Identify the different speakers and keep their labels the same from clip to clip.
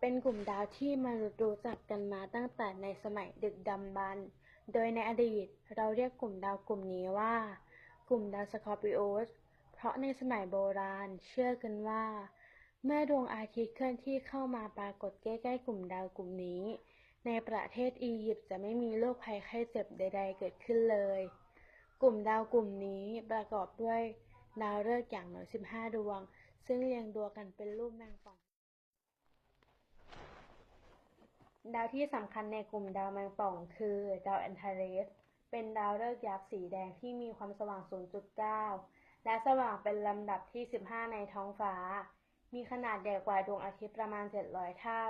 Speaker 1: เป็นกลุ่มดาวที่มนุษย์รู้จักกันมาตั้งแต่ในสมัยดึกดำบรรพ์โดยในอดีตเราเรียกกลุ่มดาวกลุ่มนี้ว่า กลุ่มดาวสคอร์ปิโอส เพราะในสมัยโบราณเชื่อกันว่า เมื่อดวงอาทิตย์เคลื่อนที่เข้ามาปรากฏใกล้ๆกลุ่มดาวกลุ่มนี้ ในประเทศอียิปต์จะไม่มีโรคภัยไข้เจ็บใด ๆ เกิดขึ้นเลย กลุ่มดาวกลุ่มนี้ประกอบด้วยดาวฤกษ์อย่างน้อย 15 ดวง ซึ่งเรียงตัวกันเป็นรูปแมงป่อง ดาวที่สำคัญในกลุ่มดาวแมงป่องคือดาวแอนทาเรส เป็นดาวฤกษ์ยักษ์สีแดงที่มีความสว่าง 0.9 และสว่างเป็นลำดับที่ 15 ในท้องฟ้า มีขนาดใหญ่กว่าดวงอาทิตย์ประมาณ 700 เท่า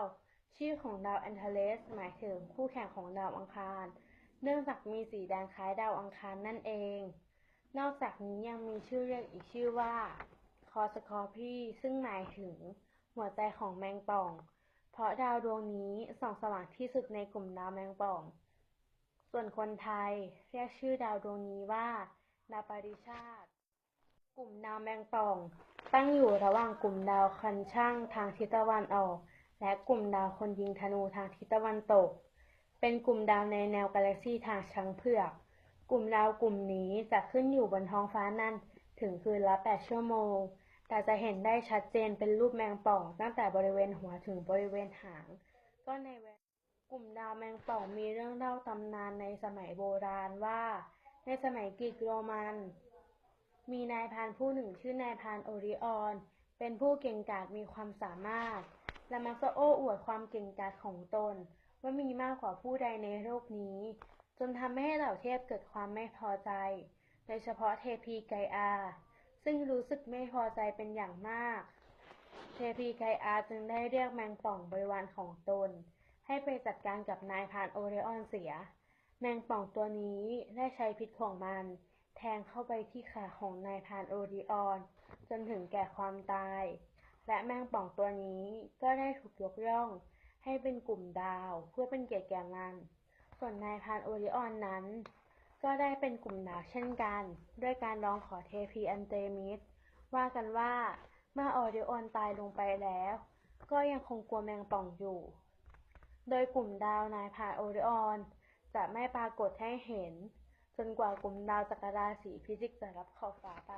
Speaker 1: ชื่อของดาวแอนทาเรส หมายถึงคู่แข่งของดาวอังคาร เนื่องจากมีสีแดงคล้ายดาวอังคารนั่นเอง นอกจากนี้ยังมีชื่อเรียกอีกชื่อว่าคอสคอพีซึ่งหมายถึงหัวใจของแมงป่อง เพราะดาวดวงนี้ส่องสว่างที่สุดในกลุ่มดาวแมงป่อง ส่วนคนไทยเรียกชื่อดาวดวงนี้ว่าดาวปริชาติ กลุ่มดาวแมงป่อง ตั้งอยู่ระหว่างกลุ่มดาวคันช่างทางทิศตะวันออก และกลุ่มดาวคนยิงธนูทางทิศตะวันตก เป็นกลุ่มดาวในแนวกาแล็กซีทางช้างเผือก กลุ่มดาวกลุ่มนี้จะขึ้นอยู่บนท้องฟ้านั้นถึงคืนละ 8 ชั่วโมง แต่จะเห็นได้ชัดเจนเป็นรูปแมงป่อง ตั้งแต่บริเวณหัวถึงบริเวณหาง ก็ในเวกลุ่มดาวแมงป่องมีเรื่องเล่าตำนานในสมัยโบราณว่า ในสมัยกรีกโรมัน มีนายพานผู้หนึ่งชื่อนายพานโอริออน เป็นผู้เก่งกาจมีความสามารถ และมักจะโอ้อวดความเก่งกาจของตน ว่ามีมากกว่าผู้ใดในโลกนี้ จนทำให้เหล่าเทพเกิดความไม่พอใจ โดยเฉพาะเทพีไกอา ซึ่งรู้สึกไม่พอใจเป็นอย่างมาก เทพีไกอาจึงได้เรียกแมงป่องบริวารของตน ให้ไปจัดการกับนายพานโอริออนเสีย แมงป่องตัวนี้ได้ใช้พิษของมัน แทงเข้าไปที่ขาของนายพานโอริออน จนถึงแก่ความตาย และแมงป่องตัวนี้ก็ได้ถูกยกย่องให้เป็นกลุ่มดาวเพื่อเป็นเกียรติแก่มัน ส่วนนายพานโอริออนนั้น ก็ได้เป็นกลุ่มดาวเช่นกัน ด้วยการร้องขอเทพีอันเตมิสว่ากันว่าเมื่อออริออนตายลงไปแล้ว ก็ยังคงกลัวแมงป่องอยู่ โดยกลุ่มดาวนายพานโอริออนจะไม่ปรากฏให้เห็น จนกว่ากลุ่มดาวจักรราศีพิจิกจะรับขอบฟ้าไป